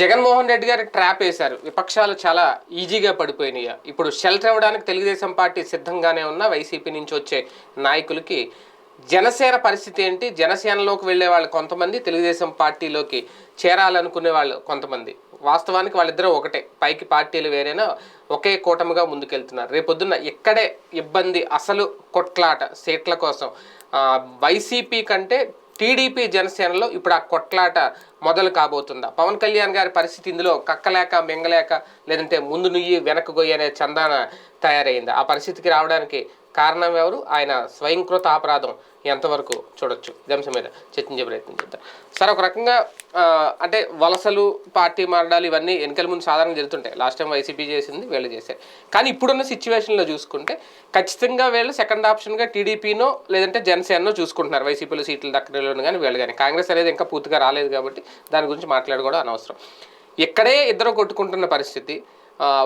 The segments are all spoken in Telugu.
జగన్మోహన్ రెడ్డి గారు ట్రాప్ వేశారు. విపక్షాలు చాలా ఈజీగా పడిపోయినాయి. ఇప్పుడు షెల్టర్ ఇవ్వడానికి తెలుగుదేశం పార్టీ సిద్ధంగానే ఉన్న వైసీపీ నుంచి వచ్చే నాయకులకి జనసేన పరిస్థితి ఏంటి? జనసేనలోకి వెళ్ళే వాళ్ళు కొంతమంది తెలుగుదేశం పార్టీలోకి చేరాలనుకునే వాళ్ళు కొంతమంది. వాస్తవానికి వాళ్ళిద్దరూ ఒకటే. పైకి పార్టీలు వేరేనా ఒకే కూటమిగా ముందుకెళ్తున్నారు. రేపొద్దున్న ఎక్కడే ఇబ్బంది అసలు కొట్లాట సీట్ల కోసం. వైసీపీ కంటే టీడీపీ జనసేనలో ఇప్పుడు ఆ కొట్లాట మొదలు కాబోతుందా? పవన్ కళ్యాణ్ గారి పరిస్థితి ఇందులో కక్కలేక మింగలేక లేదంటే ముందు నుయ్యి వెనక్కు గొయ్యి అనే చందాన తయారైంది? ఆ పరిస్థితికి రావడానికి కారణం ఎవరు? ఆయన స్వయంకృత అపరాధం ఎంతవరకు చూడొచ్చు? ఇదే అంశం మీద చర్చించే ప్రయత్నం చేద్దాం. సార్ ఒక రకంగా అంటే వలసలు పార్టీ మారడాలు ఇవన్నీ ఎన్నికల ముందు సాధారణ జరుగుతుంటాయి. లాస్ట్ టైం వైసీపీ చేసింది వీళ్ళు చేశారు. కానీ ఇప్పుడున్న సిచ్యువేషన్లో చూసుకుంటే ఖచ్చితంగా వీళ్ళు సెకండ్ ఆప్షన్గా టీడీపీనో లేదంటే జనసేనో చూసుకుంటున్నారు. వైసీపీలో సీట్లు దక్కడంలో కానీ వీళ్ళు కానీ. కాంగ్రెస్ అనేది ఇంకా పూర్తిగా రాలేదు కాబట్టి దాని గురించి మాట్లాడుకోవడం అనవసరం. ఇక్కడే ఇద్దరు కొట్టుకుంటున్న పరిస్థితి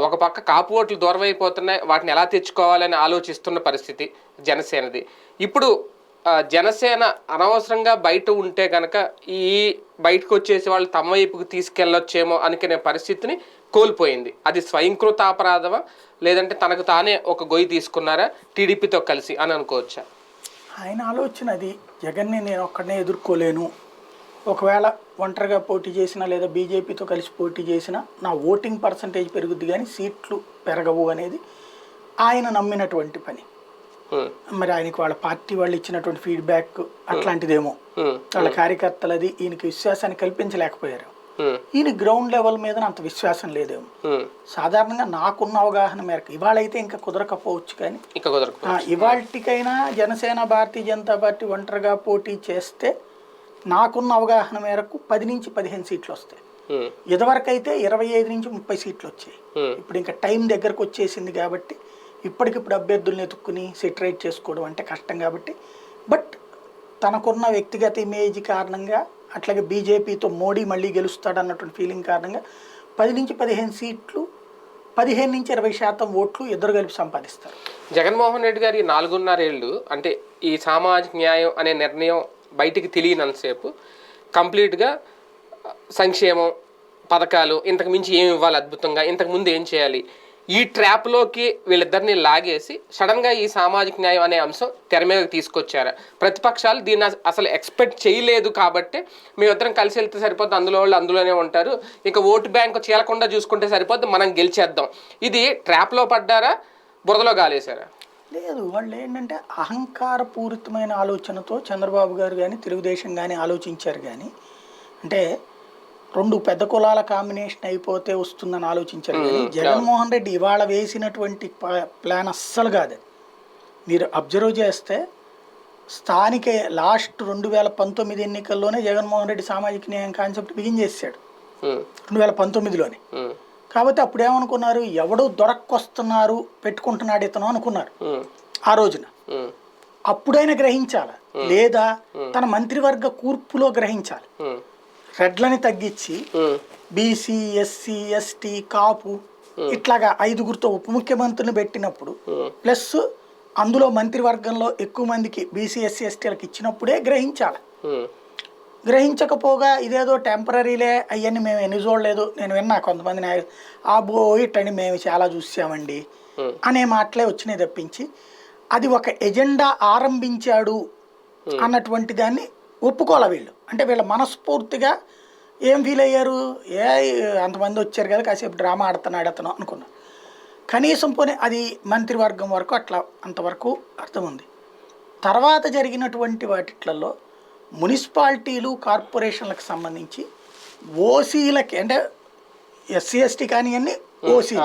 ఒక పక్క కాపు ఓట్లు దూరం అయిపోతున్నాయి వాటిని ఎలా తెచ్చుకోవాలని ఆలోచిస్తున్న పరిస్థితి జనసేనది. ఇప్పుడు జనసేన అనవసరంగా బయట ఉంటే కనుక ఈ బయటకు వచ్చేసి వాళ్ళు తమ వైపుకు తీసుకెళ్ళొచ్చేమో అనుకునే పరిస్థితిని కోల్పోయింది. అది స్వయంకృత అపరాధమా? లేదంటే తనకు తానే ఒక గొయ్యి తీసుకున్నారా? టీడీపీతో కలిసి అని అనుకోవచ్చా? ఆయన ఆలోచన అది. జగన్ని నేను ఒక్కడనే ఎదుర్కోలేను. ఒకవేళ ఒంటరిగా పోటీ చేసినా లేదా బీజేపీతో కలిసి పోటీ చేసినా నా ఓటింగ్ పర్సంటేజ్ పెరుగుద్ది కానీ సీట్లు పెరగవు అనేది ఆయన నమ్మినటువంటి పని. మరి ఆయనకి వాళ్ళ పార్టీ వాళ్ళు ఇచ్చినటువంటి ఫీడ్బ్యాక్ అట్లాంటిదేమో. వాళ్ళ కార్యకర్తలది ఈయనకి విశ్వాసాన్ని కల్పించలేకపోయారు. ఈయన గ్రౌండ్ లెవెల్ మీద అంత విశ్వాసం లేదేమో. సాధారణంగా నాకున్న అవగాహన మేరకు ఇవాళ అయితే ఇంకా కుదరకపోవచ్చు కానీ ఇంకా ఇవాళకైనా జనసేన భారతీయ జనతా పార్టీ ఒంటరిగా పోటీ చేస్తే నాకున్న అవగాహన మేరకు పది నుంచి పదిహేను సీట్లు వస్తాయి. ఇదివరకైతే ఇరవై ఐదు నుంచి ముప్పై సీట్లు వచ్చాయి. ఇప్పుడు ఇంకా టైం దగ్గరకు వచ్చేసింది కాబట్టి ఇప్పటికిప్పుడు అభ్యర్థులను ఎత్తుక్కుని సెటరేట్ చేసుకోవడం అంటే కష్టం కాబట్టి. బట్ తనకున్న వ్యక్తిగత ఇమేజ్ కారణంగా అట్లాగే బీజేపీతో మోడీ మళ్ళీ గెలుస్తాడు అన్నటువంటి ఫీలింగ్ కారణంగా పది నుంచి పదిహేను సీట్లు పదిహేను నుంచి ఇరవై శాతం ఓట్లు ఇద్దరు కలిపి సంపాదిస్తారు. జగన్మోహన్ రెడ్డి గారి నాలుగున్నరేళ్ళు అంటే ఈ సామాజిక న్యాయం అనే నిర్ణయం బయటికి తెలియనంతసేపు కంప్లీట్గా సంక్షేమం పథకాలు ఇంతకు మించి ఏమి ఇవ్వాలి అద్భుతంగా ఇంతకు ముందు ఏం చేయాలి ఈ ట్రాప్లోకి వీళ్ళిద్దరిని లాగేసి సడన్గా ఈ సామాజిక న్యాయం అనే అంశం తెర మీదకి తీసుకొచ్చారు. ప్రతిపక్షాలు దీన్ని అసలు ఎక్స్పెక్ట్ చేయలేదు కాబట్టి మేమిద్దరం కలిసి వెళ్తే సరిపోద్ది అందులో వాళ్ళు అందులోనే ఉంటారు. ఇక ఓటు బ్యాంకు చీలకుండా చూసుకుంటే సరిపోద్ది మనం గెలిచేద్దాం. ఇది ట్రాప్లో పడ్డారా బురదలో గాలేశారా? లేదు వాళ్ళు ఏంటంటే అహంకారపూరితమైన ఆలోచనతో చంద్రబాబు గారు కానీ తెలుగుదేశం కానీ ఆలోచించారు కానీ అంటే రెండు పెద్ద కులాల కాంబినేషన్ అయిపోతే వస్తుందని ఆలోచించారు జగన్మోహన్ రెడ్డి ఇవాళ వేసినటువంటి ప్లాన్ అస్సలు కాదు. మీరు అబ్జర్వ్ చేస్తే స్థానిక లాస్ట్ రెండు వేల పంతొమ్మిది ఎన్నికల్లోనే జగన్మోహన్ రెడ్డి సామాజిక న్యాయం కాన్సెప్ట్ బిగిన్ చేశాడు. రెండు వేల పంతొమ్మిదిలోనే. కాబట్టి అప్పుడు ఏమనుకున్నారు ఎవడు దొరక్కొస్తున్నారు పెట్టుకుంటున్నాడు ఇతను అనుకున్నారు. ఆ రోజున. అప్పుడైనా గ్రహించాలి? లేదా తన మంత్రివర్గ కూర్పులో గ్రహించాలి? రెడ్లని తగ్గించి బీసీ ఎస్సీ ఎస్టీ కాపు ఇట్లాగా ఐదుగురితో ఉప ముఖ్యమంత్రిని పెట్టినప్పుడు ప్లస్ అందులో మంత్రివర్గంలో ఎక్కువ మందికి బీసీ ఎస్సీ ఎస్టీలకు ఇచ్చినప్పుడే గ్రహించాలి. గ్రహించకపోగా ఇదేదో టెంపరీలే అవన్నీ మేము ఎన్ని చూడలేదు. నేను విన్నా కొంతమంది నాయ- ఆ బో ఇట్టని మేము చాలా చూసామండి. అనే మాటలే వచ్చినాయి తప్పించి అది ఒక ఎజెండా ఆరంభించాడు అన్నటువంటి దాన్ని ఒప్పుకోలే వీళ్ళు. అంటే వీళ్ళ మనస్ఫూర్తిగా ఏం ఫీల్ అయ్యారు? ఏ అంతమంది వచ్చారు కదా కాసేపు డ్రామా ఆడుతున్నాడు అతను అనుకున్నారు కనీసం పోనీ అది మంత్రివర్గం వరకు అట్లా అంతవరకు అర్థం ఉంది తర్వాత జరిగినటువంటి వాటిట్లలో మున్సిపాలిటీలు కార్పొరేషన్లకు సంబంధించి ఓసీలకి అంటే ఎస్సీ ఎస్టీ కానివన్నీ ఓసీ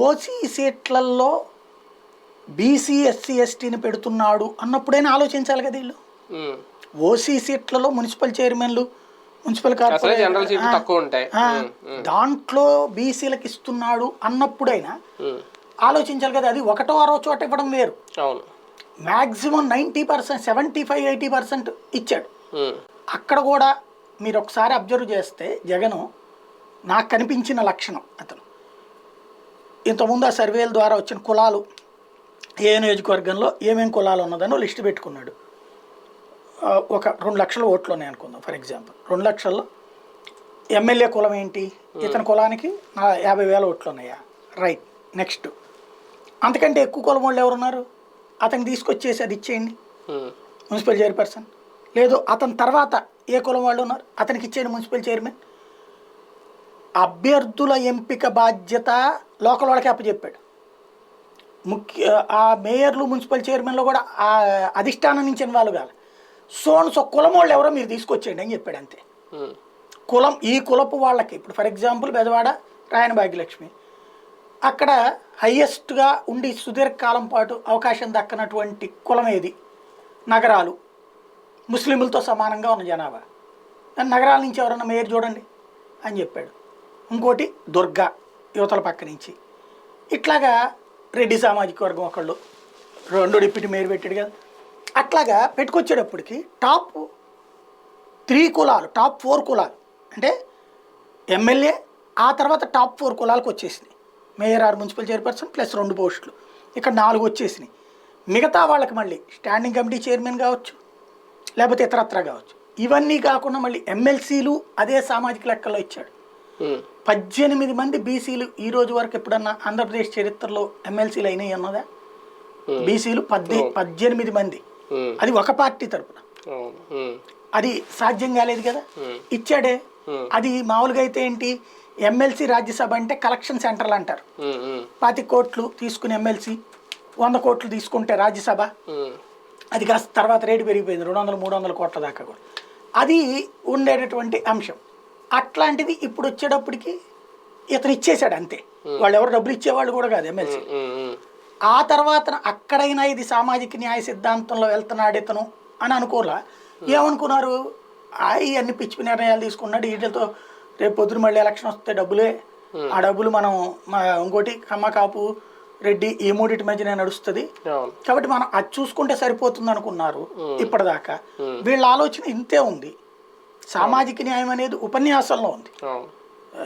ఓసీ సీట్లలో బీసీ ఎస్సీ ఎస్టీని పెడుతున్నాడు అన్నప్పుడైనా ఆలోచించాలి కదా వీళ్ళు. ఓసీ సీట్లలో మున్సిపల్ చైర్మన్లు మున్సిపల్ కార్పొరేషన్ దాంట్లో బీసీలకు ఇస్తున్నాడు అన్నప్పుడైనా ఆలోచించాలి కదా అది ఒకటో అరవై చోట ఇవ్వడం వేరు. అవును. Maximum ninety percent seventy five eighty percent ఇచ్చాడు. అక్కడ కూడా మీరు ఒకసారి అబ్జర్వ్ చేస్తే జగను నాకు కనిపించిన లక్షణం అతను. ఇంతకుముందు ఆ సర్వేల ద్వారా వచ్చిన కులాలు ఏ నియోజకవర్గంలో ఏమేం కులాలు ఉన్నదనో లిస్ట్ పెట్టుకున్నాడు. ఒక రెండు లక్షల ఓట్లు ఉన్నాయి అనుకుందాం ఫర్ ఎగ్జాంపుల్. రెండు లక్షల్లో ఎమ్మెల్యే కులం ఏంటి? ఇతని కులానికి నా యాభై వేల ఓట్లు ఉన్నాయా? రైట్ నెక్స్ట్ అంతకంటే ఎక్కువ కులం వాళ్ళు ఎవరున్నారు? అతనికి తీసుకొచ్చేసి అది ఇచ్చేయండి. Municipal chairperson. లేదు అతని తర్వాత ఏ కులం వాళ్ళు ఉన్నారు? అతనికి ఇచ్చేయండి మున్సిపల్ చైర్మన్. అభ్యర్థుల ఎంపిక బాధ్యత లోకల్ వాళ్ళకి అప్పచెప్పాడు. ముఖ్య ఆ మేయర్లు మున్సిపల్ చైర్మన్లు కూడా ఆ అధిష్టానం నుంచి ఇన్వాల్వ్ కాదు సోన్ సో కులం వాళ్ళు ఎవరో మీరు తీసుకొచ్చేయండి అని చెప్పాడు అంతే. కులం ఈ కులపు వాళ్ళకి ఇప్పుడు ఫర్ ఎగ్జాంపుల్ బెదవాడ రాయన భాగ్యలక్ష్మి అక్కడ హయ్యెస్ట్గా ఉండి సుదీర్ఘకాలం పాటు అవకాశం దక్కనటువంటి కులం ఏది? నగరాలు. ముస్లింలతో సమానంగా ఉన్న జనాభా. నగరాల నుంచి ఎవరన్నా మేయర్ చూడండి అని చెప్పాడు. ఇంకోటి దుర్గా యువతల పక్క నుంచి. ఇట్లాగా రెడ్డి సామాజిక వర్గం ఒకళ్ళు. రెండు డిప్యూటీ మేయర్ పెట్టాడు కదా. అట్లాగా పెట్టుకొచ్చేటప్పటికి టాప్ త్రీ కులాలు టాప్ ఫోర్ కులాలు. అంటే ఎమ్మెల్యే ఆ తర్వాత టాప్ ఫోర్ కులాలకు వచ్చేసినాయి. Mayor or municipal chairperson plus రెండు పోస్టులు. ఇక్కడ నాలుగు వచ్చేసినాయి. మిగతా వాళ్ళకి మళ్ళీ స్టాండింగ్ కమిటీ చైర్మన్ కావచ్చు లేకపోతే ఇతరత్ర కావచ్చు. ఇవన్నీ కాకుండా మళ్ళీ ఎమ్మెల్సీలు అదే సామాజిక లెక్కలో ఇచ్చాడు. పద్దెనిమిది మంది బీసీలు ఈ రోజు వరకు ఎప్పుడన్నా ఆంధ్రప్రదేశ్ చరిత్రలో ఎమ్మెల్సీలు అయినాయి అన్నదా? బీసీలు పద్దె పద్దెనిమిది మంది. అది ఒక పార్టీ తరపున. అది సాధ్యం కాలేదు కదా. ఇచ్చాడే. అది మామూలుగా అయితే ఏంటి? ఎమ్మెల్సీ రాజ్యసభ అంటే కలెక్షన్ సెంటర్లు అంటారు. పాతి కోట్లు తీసుకుని ఎమ్మెల్సీ వంద కోట్లు తీసుకుంటే రాజ్యసభ. అది కాస్త తర్వాత రేటు పెరిగిపోయింది రెండు వందలు మూడు వందల కోట్ల దాకా కూడా. అది ఉండేటటువంటి అంశం. అట్లాంటిది ఇప్పుడు వచ్చేటప్పటికి ఇతను ఇచ్చేశాడు అంతే. వాళ్ళు ఎవరు డబ్బులు ఇచ్చేవాళ్ళు కూడా కాదు ఎమ్మెల్సీ. ఆ తర్వాత అక్కడైనా ఇది సామాజిక న్యాయ సిద్ధాంతంలో వెళ్తున్నాడు ఇతను అని అనుకోరా ఏమనుకున్నారు? అవి అన్ని పిచ్చి నిర్ణయాలు తీసుకున్నాడు వీటితో రేపు పొద్దున మళ్ళీ ఎలక్షన్ వస్తే డబ్బులే. ఆ డబ్బులు మనం ఇంకోటి కమ్మ కాపు రెడ్డి ఈ మూడింటి మధ్యనే నడుస్తుంది. కాబట్టి మనం అది చూసుకుంటే సరిపోతుంది అనుకున్నారు ఇప్పటిదాకా. వీళ్ళ ఆలోచన ఇంతే ఉంది. సామాజిక న్యాయం అనేది ఉపన్యాసంలో ఉంది.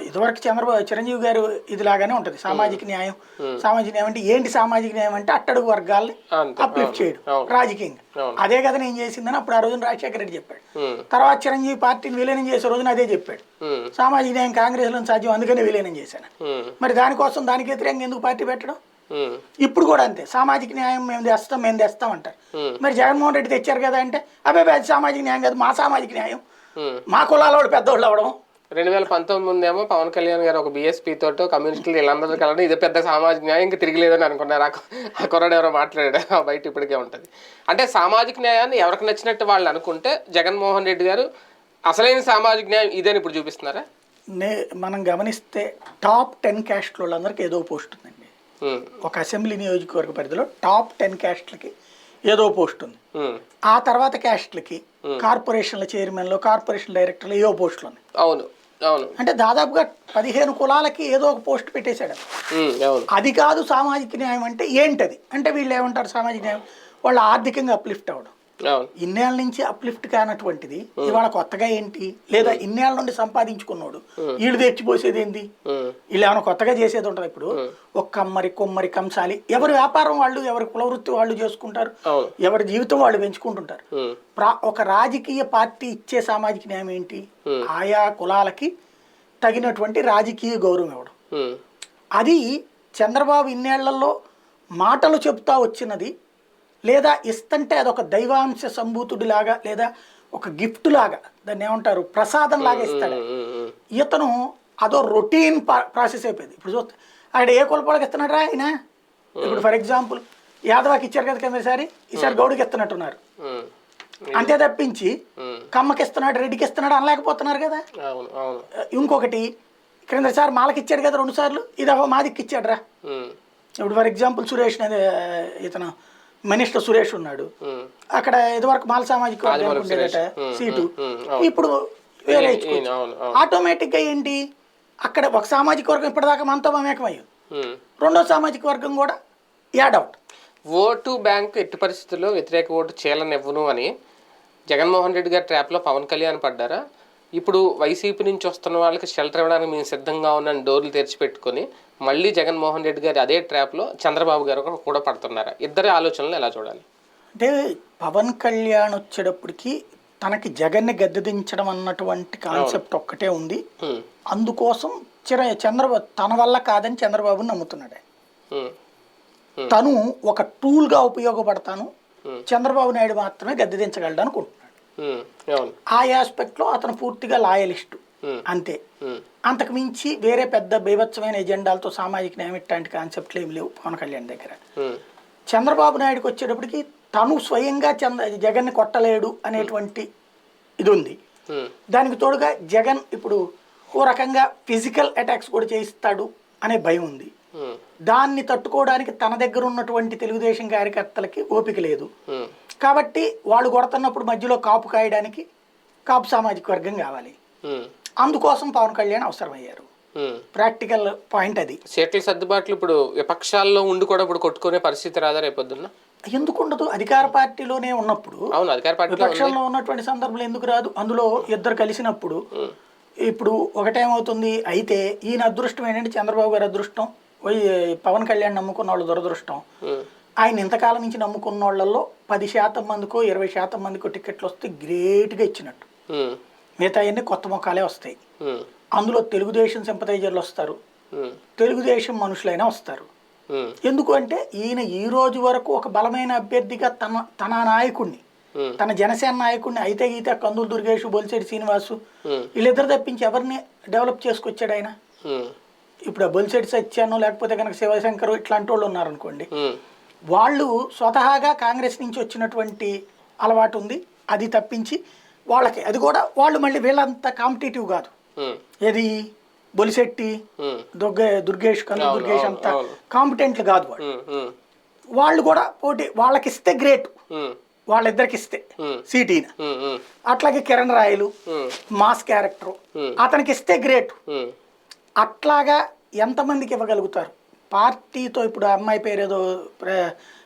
ఇదివరకు చంద్రబాబు చిరంజీవి గారు ఇదిలాగానే ఉంటుంది. సామాజిక న్యాయం. సామాజిక న్యాయం అంటే ఏంటి సామాజిక న్యాయం అంటే అట్టడుగు వర్గాల్ని అప్లిఫ్ట్ చేయడం. రాజకీయంగా. అదే కదా నేను చేసిందని అప్పుడు ఆ రోజున రాజశేఖర రెడ్డి చెప్పాడు. తర్వాత చిరంజీవి పార్టీని విలీనం చేసే రోజున అదే చెప్పాడు. సామాజిక న్యాయం కాంగ్రెస్లో సాధ్యం అందుకనే విలీనం చేశాను. మరి దానికోసం దానికి వ్యతిరేకంగా ఎందుకు పార్టీ పెట్టడం? ఇప్పుడు కూడా అంతే. సామాజిక న్యాయం మేము తెస్తాం మేము తెస్తాం అంటారు. మరి జగన్మోహన్ రెడ్డి తెచ్చారు కదా అంటే అబ్బాయి సామాజిక న్యాయం కాదు మా సామాజిక న్యాయం. మా కులాల వాళ్ళు పెద్దవాళ్ళు అవడం రెండు వేల పంతొమ్మిది ముందేమో పవన్ కళ్యాణ్ గారు ఒక బీఎస్పీ తోటి కమ్యూనిస్టులు వీళ్ళందరూ కలవడం ఇదే పెద్ద సామాజిక న్యాయం. ఇంకా తిరిగిలేదని అనుకున్నారు. ఆ కొ- ఆ కుర్రాడు ఎవరో మాట్లాడాడు. ఆ బయట ఇప్పటికే ఉంటుంది. అంటే సామాజిక న్యాయాన్ని ఎవరికి నచ్చినట్టు వాళ్ళు అనుకుంటే జగన్మోహన్ రెడ్డి గారు అసలైన సామాజిక న్యాయం ఇదేని ఇప్పుడు చూపిస్తున్నారా? నే మనం గమనిస్తే టాప్ టెన్ క్యాస్ట్ వాళ్ళందరికీ ఏదో పోస్ట్ ఉందండి. ఒక అసెంబ్లీ నియోజకవర్గ పరిధిలో టాప్ టెన్ క్యాస్ట్లకి ఏదో పోస్ట్ ఉంది. ఆ తర్వాత క్యాస్ట్లకి కార్పొరేషన్ల చైర్మన్లు కార్పొరేషన్ డైరెక్టర్లు ఏవో పోస్టులు ఉన్నాయి. అవును. అంటే దాదాపుగా పదిహేను కులాలకి ఏదో ఒక పోస్ట్ పెట్టేశాడు. అది కాదు సామాజిక న్యాయం అంటే ఏంటది? అంటే వీళ్ళు ఏమంటారు సామాజిక న్యాయం? వాళ్ళు ఆర్థికంగా అప్లిఫ్ట్ అవ్వడం ఇన్నేళ్ళ నుంచి అప్లిఫ్ట్ కానటువంటిది ఇవాళ కొత్తగా ఏంటి? లేదా ఇన్నేళ్ళ నుండి సంపాదించుకున్నాడు. వీళ్ళు తెచ్చిపోసేది ఏంది? వీళ్ళు ఏమైనా కొత్తగా చేసేది ఉంటుంది ఇప్పుడు? ఒక కమ్మరి కొమ్మరి కంసాలి. ఎవరి వ్యాపారం వాళ్ళు ఎవరి కులవృత్తి వాళ్ళు చేసుకుంటారు. ఎవరి జీవితం వాళ్ళు పెంచుకుంటుంటారు. ఒక రాజకీయ పార్టీ ఇచ్చే సామాజిక న్యాయం ఏంటి? ఆయా కులాలకి తగినటువంటి రాజకీయ గౌరవం ఇవ్వడం అది చంద్రబాబు ఇన్నేళ్ళలో మాటలు చెప్తా వచ్చినది లేదా ఇస్తంటే అదొక దైవాంశ సంభూతుడిలాగా లేదా ఒక గిఫ్ట్ లాగా దాన్ని ఏమంటారు ప్రసాదం లాగా ఇస్తాడు ఇతను అదో రొటీన్ ప్రాసెస్ అయిపోయింది. ఇప్పుడు చూస్తే అక్కడ ఏ కులపాళ్ళకి ఇస్తున్నాడు రా ఆయన? ఇప్పుడు ఫర్ ఎగ్జాంపుల్ యాదవాకి ఇచ్చారు కదా కిందసారి ఈసారి గౌడికి ఇస్తున్నట్టున్నారు. అంతే తప్పించి కమ్మకి ఇస్తున్నాడు రెడ్డికి ఇస్తున్నాడు అనలేకపోతున్నారు కదా. ఇంకొకటి క్రిందసారి మాలకి ఇచ్చాడు కదా రెండు సార్లు ఇది మాదికి ఇచ్చాడు రా ఇప్పుడు ఫర్ ఎగ్జాంపుల్ సురేష్ ఇతను మినిస్టర్ సురేష్ ఉన్నాడు. అక్కడ ఇదివరకు మాల సామాజిక వర్గానికి ఉండేదట సీటు. ఇప్పుడు వేరే అవును ఆటోమేటిక్గా ఏంటి? అక్కడ ఒక సామాజిక వర్గం ఇప్పటిదాకా మనతో మమేకమయ్యాం. రెండో సామాజిక వర్గం కూడా యాడ్ అవుట్. ఓటు బ్యాంక్ ఎట్టి పరిస్థితుల్లో వ్యతిరేక ఓటు చేయలనివ్వను అని జగన్మోహన్ రెడ్డి గారి ట్రాప్లో పవన్ కళ్యాణ్ పడ్డారా? ఇప్పుడు వైసీపీ నుంచి వస్తున్న వాళ్ళకి షెల్టర్ ఇవ్వడానికి మేము సిద్ధంగా ఉన్నాను డోర్లు తెరిచిపెట్టుకొని మళ్ళీ జగన్మోహన్ రెడ్డి గారి అదే ట్రాప్లో చంద్రబాబు గారు కూడా- పడుతున్నారా? ఇద్దరి ఆలోచనలు ఎలా చూడాలి? అంటే పవన్ కళ్యాణ్ వచ్చేటప్పటికి తనకి జగన్ని గద్దె దించడం అన్నటువంటి కాన్సెప్ట్ ఒక్కటే ఉంది. అందుకోసం చిర చంద్రబాబు తన వల్ల కాదని చంద్రబాబుని నమ్ముతున్నాడు. తను ఒక టూల్గా ఉపయోగపడతాను. చంద్రబాబు నాయుడు మాత్రమే గద్దె దించగలడు అనుకుంటున్నాడు. ఉమ్, అవును ఆ ఆస్పెక్ట్లో అతను పూర్తిగా లాయలిస్టు అంతే. అంతకు మించి వేరే పెద్ద బీభత్సమైన ఎజెండాలతో సామాజిక న్యాయం ఇట్లాంటి కాన్సెప్ట్లు ఏమి లేవు పవన్ కళ్యాణ్ దగ్గర. చంద్రబాబు నాయుడుకి వచ్చేటప్పటికి తను స్వయంగా చంద్ర జగన్ని కొట్టలేడు అనేటువంటి ఇది ఉంది దానికి తోడుగా జగన్ ఇప్పుడు ఓ రకంగా ఫిజికల్ అటాక్స్ కూడా చేయిస్తాడు అనే భయం ఉంది. దాన్ని తట్టుకోవడానికి తన దగ్గర ఉన్నటువంటి తెలుగుదేశం కార్యకర్తలకి ఓపిక లేదు. కాబట్టి వాళ్ళు కొడుతున్నప్పుడు మధ్యలో కాపు కాయడానికి కాపు సామాజిక వర్గం కావాలి. అందుకోసం పవన్ కళ్యాణ్ అవసరమయ్యారు. ప్రాక్టికల్ పాయింట్ అది. సీట్ల సర్దుబాట్లు ఇప్పుడు విపక్షాల్లో ఉండి కూడా ఇప్పుడు కొట్టుకునే పరిస్థితి రాదా రేపొద్దున్న ఎందుకు ఉండదు? అధికార పార్టీలోనే ఉన్నప్పుడు అవును అధికార పార్టీలో ఉంది. విపక్షంలో ఉన్నటువంటి సందర్భంలో ఎందుకు రాదు? అందులో ఇద్దరు కలిసినప్పుడు ఇప్పుడు ఒకటేమవుతుంది? అయితే ఈయన అదృష్టం ఏంటంటే చంద్రబాబు గారి అదృష్టం పవన్ కళ్యాణ్ నమ్ముకున్న వాళ్ళు దురదృష్టం. ఆయన ఇంతకాలం నుంచి నమ్ముకున్న వాళ్ళల్లో పది శాతం మందికో ఇరవై శాతం మందికో టికెట్లు వస్తే గ్రేట్గా ఇచ్చినట్టు. మిగతా అన్ని కొత్త ముఖాలే వస్తాయి. అందులో తెలుగుదేశం సింపతైజర్లు వస్తారు. తెలుగుదేశం మనుషులైనా వస్తారు. ఎందుకు అంటే ఈయన ఈ రోజు వరకు ఒక బలమైన అభ్యర్థిగా తన తన నాయకుడిని తన జనసేన నాయకుడిని అయితే గీతే కందులు దుర్గేష్ బొలిశెట్టి శ్రీనివాసు వీళ్ళిద్దరు తప్పించి ఎవరిని డెవలప్ చేసుకొచ్చాడు ఆయన? ఇప్పుడు ఆ బొలిశెట్టి సత్యాను లేకపోతే కనుక శివశంకర్ ఇట్లాంటి వాళ్ళు ఉన్నారనుకోండి వాళ్ళు స్వతహాగా కాంగ్రెస్ నుంచి వచ్చినటువంటి అలవాటు ఉంది అది తప్పించి వాళ్ళకి అది కూడా వాళ్ళు మళ్ళీ వీళ్ళంత కాంపిటేటివ్ కాదు. ఏది? బొలిశెట్టి దుర్గే దుర్గేష్ అవును, దుర్గేష్ అంతా. కాంపిటెంట్లు కాదు వాళ్ళు. వాళ్ళు కూడా పోటీ వాళ్ళకి ఇస్తే గ్రేట్ వాళ్ళిద్దరికి ఇస్తే సీటీన. అట్లాగే కిరణ్ రాయలు మాస్ క్యారెక్టర్. అతనికి ఇస్తే గ్రేట్. అట్లాగా ఎంతమందికి ఇవ్వగలుగుతారు? పార్టీతో ఇప్పుడు అమ్మాయి పేరు ఏదో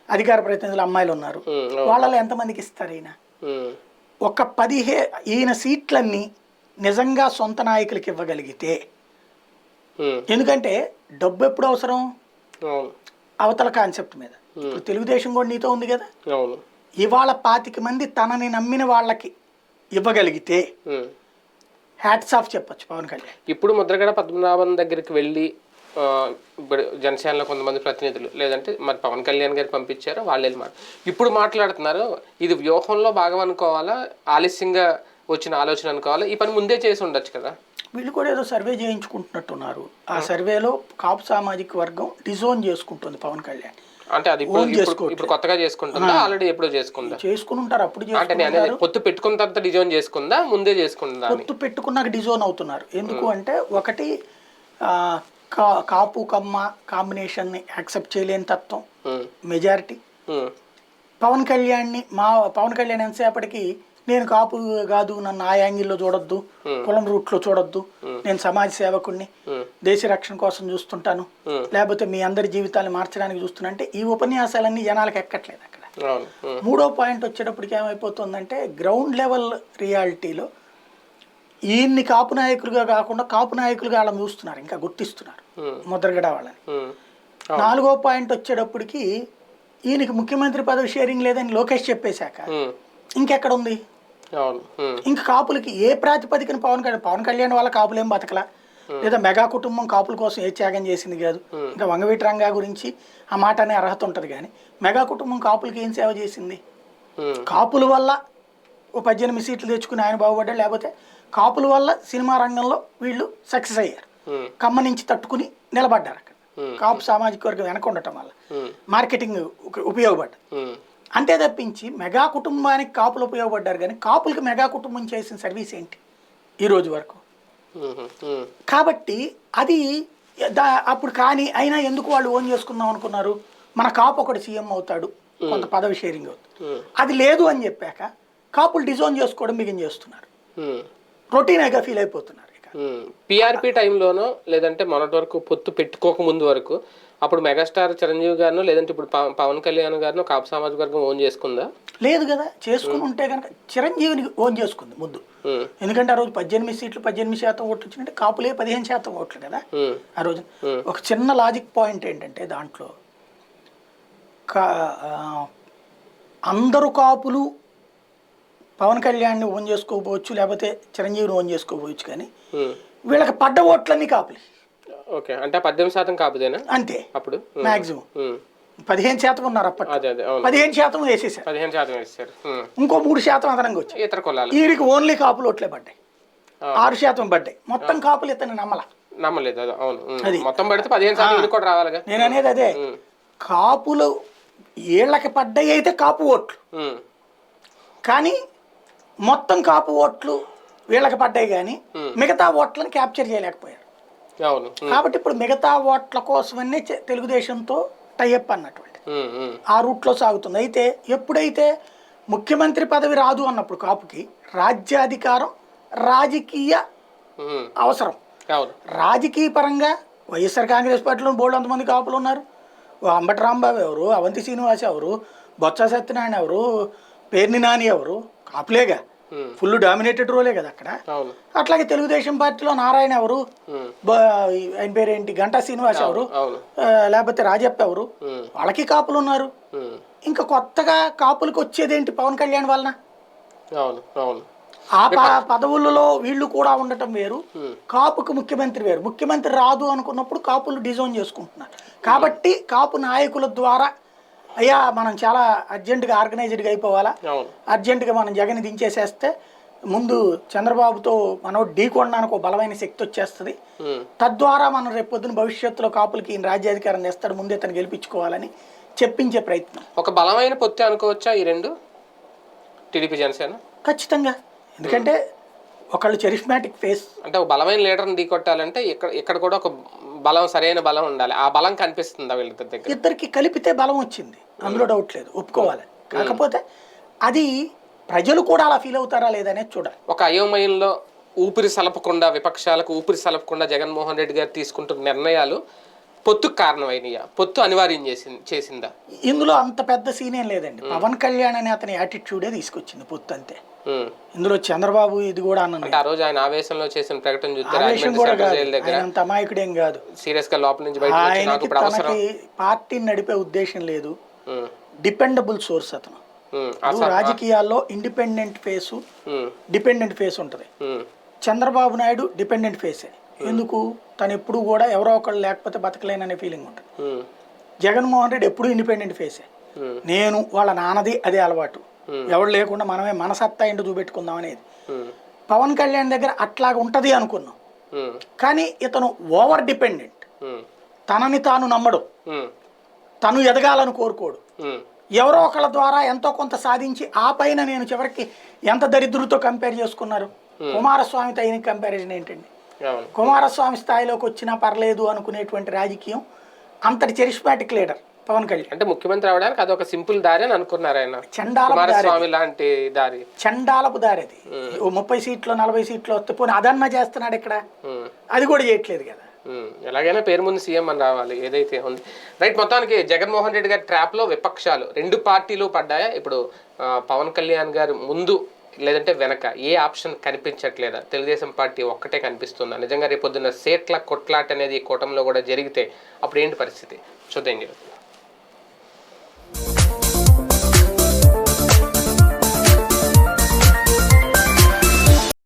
అధికార ప్రతినిధులు అమ్మాయిలు ఉన్నారు. వాళ్ళలో ఎంతమందికి ఇస్తారు ఈయన? ఒక పదిహే ఈయన సీట్లన్నీ నిజంగా సొంత నాయకులకి ఇవ్వగలిగితే ఎందుకంటే డబ్బు ఎప్పుడు అవసరం? అవతల కాన్సెప్ట్ మీద. ఇప్పుడు తెలుగుదేశం కూడా నీతో ఉంది కదా? ఇవాళ పాతిక మంది తనని నమ్మిన వాళ్ళకి ఇవ్వగలిగితే. హ్యాట్స్ ఆఫ్ చెప్పొచ్చు పవన్ కళ్యాణ్. ఇప్పుడు ముద్రగడ పద్మనాభం దగ్గరికి వెళ్ళి ఇప్పుడు జనసేనలో కొంతమంది ప్రతినిధులు లేదంటే మరి పవన్ కళ్యాణ్ గారు పంపించారు వాళ్ళు వెళ్ళి మాట ఇప్పుడు మాట్లాడుతున్నారు ఇది వ్యూహంలో భాగం అనుకోవాలా ఆలస్యంగా వచ్చిన ఆలోచన అనుకోవాలా? ఈ పని ముందే చేసి ఉండొచ్చు కదా? వీళ్ళు కూడా ఏదో సర్వే చేయించుకుంటున్నట్టున్నారు. ఆ సర్వేలో కాపు సామాజిక వర్గం డిజోన్ చేసుకుంటుంది పవన్ కళ్యాణ్. అంటే అది ఇప్పుడు కొత్తగా చేసుకుంటుందా? ఆల్రెడీ ఎప్పుడో చేసుకుందా? చేసుకుని ఉంటారు అప్పుడు అంటే పొత్తు పెట్టుకున్న తర్వాత డిజైన్ చేసుకుందా? ముందే చేసుకుందా అని? పొత్తు పెట్టుకున్నాక డిజోన్ అవుతున్నారు. ఎందుకు అంటే ఒకటి కా- కాపు కమ్మ కాంబినేషన్ని యాక్సెప్ట్ చేయలేని తత్వం. మెజారిటీ. పవన్ కళ్యాణ్ని మా పవన్ కళ్యాణ్ ఎంతసేపటికి నేను కాపు కాదు నన్ను ఆ యాంగిల్లో చూడొద్దు కులం రూట్లో చూడొద్దు నేను సమాజ సేవకుణ్ణి దేశ రక్షణ కోసం చూస్తుంటాను. లేకపోతే మీ అందరి జీవితాన్ని మార్చడానికి చూస్తున్నా అంటే ఈ ఉపన్యాసాలన్నీ జనాలకు ఎక్కట్లేదు అక్కడ. మూడో పాయింట్ వచ్చేటప్పటికి ఏమైపోతుందంటే గ్రౌండ్ లెవెల్ రియాలిటీలో ఈయన్ని కాపు నాయకులుగా కాకుండా కాపు నాయకులుగా వాళ్ళని చూస్తున్నారు ఇంకా గుర్తిస్తున్నారు. ముద్రగడ వాళ్ళని. నాలుగో పాయింట్ వచ్చేటప్పటికి ఈయనకి ముఖ్యమంత్రి పదవి షేరింగ్ లేదని లోకేష్ చెప్పేశాక ఇంకెక్కడ ఉంది ఇంకా కాపులకి ఏ ప్రాతిపదికన పవన్ కళ్యాణ్ పవన్ కళ్యాణ్ వాళ్ళ కాపులేం బతకలా? లేదా మెగా కుటుంబం కాపుల కోసం ఏ త్యాగం చేసింది కాదు? ఇంకా వంగవీటి రంగా గురించి ఆ మాట అనే అర్హత ఉంటుంది కానీ మెగా కుటుంబం కాపులకి ఏం సేవ చేసింది? కాపుల వల్ల ఓ పద్దెనిమిది సీట్లు తెచ్చుకుని ఆయన బాగుపడ్డాడు లేకపోతే కాపుల వల్ల సినిమా రంగంలో వీళ్ళు సక్సెస్ అయ్యారు. కమ్మ నుంచి తట్టుకుని నిలబడ్డారు అక్కడ. కాపు సామాజిక వర్గం వెనక ఉండటం వల్ల. మార్కెటింగ్ ఉప- ఉపయోగపడ్డది. ఉమ్, అంతే తప్పించి మెగా కుటుంబానికి కాపులు ఉపయోగపడ్డారు కానీ కాపులకి మెగా కుటుంబం చేసిన సర్వీస్ ఏంటి? ఈ రోజు వరకు. కాబట్టి అది దా అప్పుడు కానీ అయినా ఎందుకు వాళ్ళు ఓన్ చేసుకుందాం అనుకున్నారు? మన కాపు ఒకటి సీఎం అవుతాడు. కొంత పదవి షేరింగ్ అవుతుంది. అది లేదు అని చెప్పాక కాపులు డిజోన్ చేసుకోవడం బిగిన్ చేస్తున్నారు. రొటీన్గా ఫీల్ అయిపోతున్నారు పిఆర్పి టైంలోనో లేదంటే మొన్నటి వరకు పొత్తు పెట్టుకోక ముందు వరకు అప్పుడు మెగాస్టార్ చిరంజీవి గారినో లేదంటే ఇప్పుడు పవ- పవన్ కళ్యాణ్ గారినో కాపు సామాజిక వర్గం ఓన్ చేసుకుందా? లేదు కదా చేసుకుని ఉంటే కనుక చిరంజీవిని ఓన్ చేసుకుంది ముందు. ఎందుకంటే ఆ రోజు పద్దెనిమిది సీట్లు పద్దెనిమిది శాతం ఓట్లు వచ్చినట్టే కాపులే పదిహేను శాతం ఓట్లు కదా. ఆ రోజు ఒక చిన్న లాజిక్ పాయింట్ ఏంటంటే దాంట్లో అందరు కాపులు పవన్ కళ్యాణ్ని ఓన్ చేసుకోకపోవచ్చు లేకపోతే చిరంజీవిని ఓన్ చేసుకోకపోవచ్చు కానీ. వీళ్ళకి పడ్డ ఓట్లన్నీ కాపులే. ఓకే అంటే పద్దెనిమిది శాతం కాపుదేనా? అంతే. అప్పుడు? ఉమ్. పదిహేను శాతం ఉన్నారు అప్పట్లో. పదిహేను శాతం వేసేసారు. పదిహేను శాతం వేస్తారు ఉమ్. ఇంకో మూడు శాతం అదనంగా వచ్చాయి. ఇతర కులాలు. వీరికి ఓన్లీ కాపులు ఓట్లే పడ్డాయి. ఆరు శాతం పడ్డాయి. మొత్తం కాపులు ఇతను నమ్మల. నమ్మలేదు అది అవును. మొత్తం పడితే పదిహేను శాతం కూడా రావాలిగా. నేను అనేది అదే. కాపులు ఏళ్ళకి పడ్డాయి అయితే కాపు ఓట్లు. కానీ మొత్తం కాపు ఓట్లు వీళ్ళకి పడ్డాయి కానీ. మిగతా ఓట్లను క్యాప్చర్ చేయలేకపోయారు. కాబట్టి ఇప్పుడు మిగతా ఓట్ల కోసమనే చె- తెలుగుదేశంతో టైఅప్ అన్నటువంటి. ఆ రూట్లో సాగుతుంది అయితే ఎప్పుడైతే ముఖ్యమంత్రి పదవి రాదు అన్నప్పుడు కాపుకి రాజ్యాధికారం రాజకీయ. అవసరం రాజకీయ పరంగా వైఎస్ఆర్ కాంగ్రెస్ పార్టీలో బోల్డ్ అంతమంది కాపులు ఉన్నారు అంబటి రాంబాబు ఎవరు అవంతి శ్రీనివాస్ ఎవరు బొత్స సత్యనారాయణ ఎవరు పేర్ని నాని ఎవరు కాపులేగా ఉమ్. ఫుల్ డామినేటెడ్ రోలే కదా అక్కడ. అట్లాగే తెలుగుదేశం పార్టీలో నారాయణ ఎవరు? ఆయన పేరేంటి గంటా శ్రీనివాస్ ఎవరు? లేకపోతే రాజప్ప ఎవరు. వాళ్ళకి కాపులు ఉన్నారు. ఇంకా కొత్తగా కాపులకు వచ్చేదేంటి పవన్ కళ్యాణ్ వలన? ఆ పదవులలో వీళ్ళు కూడా ఉండటం వేరు. కాపుకు ముఖ్యమంత్రి వేరు. ముఖ్యమంత్రి రాదు అనుకున్నప్పుడు కాపులు డిజైన్ చేసుకుంటున్నారు. కాబట్టి కాపు నాయకుల ద్వారా అయ్యా మనం చాలా అర్జెంటుగా ఆర్గనైజ్డ్గా అయిపోవాలా? అర్జెంటుగా మనం జగన్ దించేసేస్తే ముందు చంద్రబాబుతో మనం ఢీ కొనడానికి ఒక బలమైన శక్తి వచ్చేస్తుంది. తద్వారా మనం రేపు పొద్దున భవిష్యత్తులో కాపులకి ఈయన రాజ్యాధికారం తెస్తాడు ముందే తను గెలిపించుకోవాలని చెప్పించే ప్రయత్నం. ఒక బలమైన పొత్తి అనుకోవచ్చా ఈ రెండు? టీడీపీ జనసేన? ఖచ్చితంగా. ఎందుకంటే ఒకళ్ళు చెరిస్మాటిక్ ఫేస్. అంటే ఒక బలమైన లీడర్ని ఢీకొట్టాలంటే ఇక్కడ ఇక్కడ కూడా ఒక బలం సరైన బలం ఉండాలి. ఆ బలం కనిపిస్తుందా వీళ్ళిద్దరి దగ్గర? ఇద్దరికి కలిపితే బలం వచ్చింది. అందులో డౌట్ లేదు. ఒప్పుకోవాలి. కాకపోతే అది ప్రజలు కూడా అలా ఫీల్ అవుతారా లేదనేది చూడాలి. ఒక అయోమయంలో ఊపిరి సలపకుండా విపక్షాలకు ఊపిరి సలపకుండా జగన్మోహన్ రెడ్డి గారు తీసుకుంటున్న నిర్ణయాలు పొత్తుకు కారణమైనయా? పొత్తు అనివార్యం చేసింది చేసిందా? ఇందులో అంత పెద్ద సీన్ ఏం లేదండి. పవన్ కళ్యాణ్ అనే అతని యాటిట్యూడే తీసుకొచ్చింది పొత్తు అంతే. ఉమ్. ఇందులో చంద్రబాబు ఇది కూడా అన్నది ఆ రోజు ఆయన ఆవేశంలో చేసిన ప్రకటన చూస్తే కాదు. అంత అమాయకుడేం సీరియస్గా లోపల నుంచి పార్టీని నడిపే ఉద్దేశం లేదు. డిపెండబుల్ సోర్స్ అతను రాజకీయాల్లో ఇండిపెండెంట్ ఫేసు. డిపెండెంట్ ఫేస్ ఉంటుంది. చంద్రబాబు నాయుడు డిపెండెంట్ ఫేసే ఎందుకు తను ఎప్పుడు కూడా ఎవరో ఒకళ్ళు లేకపోతే బతకలేననే ఫీలింగ్ ఉంటుంది. జగన్మోహన్ రెడ్డి ఎప్పుడు ఇండిపెండెంట్ ఫేసే. నేను వాళ్ళ నాన్నది అదే అలవాటు. ఎవరు లేకుండా మనమే మన సత్తా ఏంటో చూపెట్టుకుందాం అనేది. పవన్ కళ్యాణ్ దగ్గర అట్లాగ ఉంటుంది అనుకున్నాం. కానీ ఇతను ఓవర్ డిపెండెంట్. తనని తాను నమ్మడు. తను ఎదగాలని కోరుకోడు. ఎవరో ఒకళ్ళ ద్వారా ఎంతో కొంత సాధించి ఆ పైన నేను చివరికి ఎంత దరిద్రులతో కంపేర్ చేసుకున్నారు? కుమారస్వామితో అయిన కంపారిజన్ ఏంటండి? కుమారస్వామి స్థాయిలోకి వచ్చినా పర్లేదు అనుకునేటువంటి రాజకీయం అంతటి చెరిస్మాటిక్ లీడర్ పవన్ కళ్యాణ్. అంటే ముఖ్యమంత్రి అవడానికి అదొక సింపుల్ దారి అని అనుకున్నారు ఆయన. చండాలపు దారి. కుమారస్వామి లాంటి దారి. చండాలపు దారి అది. ముప్పై సీట్లు నలభై సీట్లు వస్తే పోనీ అదన్నా చేస్తున్నాడు ఇక్కడ. అది కూడా చేయట్లేదు కదా. ఎలాగైనా పేరు ముందు సీఎం అని రావాలి ఏదైతే ఉంది. రైట్ మొత్తానికి జగన్మోహన్ రెడ్డి గారి ట్రాప్లో విపక్షాలు రెండు పార్టీలు పడ్డాయా? ఇప్పుడు పవన్ కళ్యాణ్ గారు ముందు లేదంటే వెనక ఏ ఆప్షన్ కనిపించట్లేదా? తెలుగుదేశం పార్టీ ఒక్కటే కనిపిస్తుందా? నిజంగా రేపొద్దున్న సీట్ల కొట్లాట అనేది ఈ కూటమిలో కూడా జరిగితే అప్పుడు ఏంటి పరిస్థితి? చూద్దాం జరుగుతుంది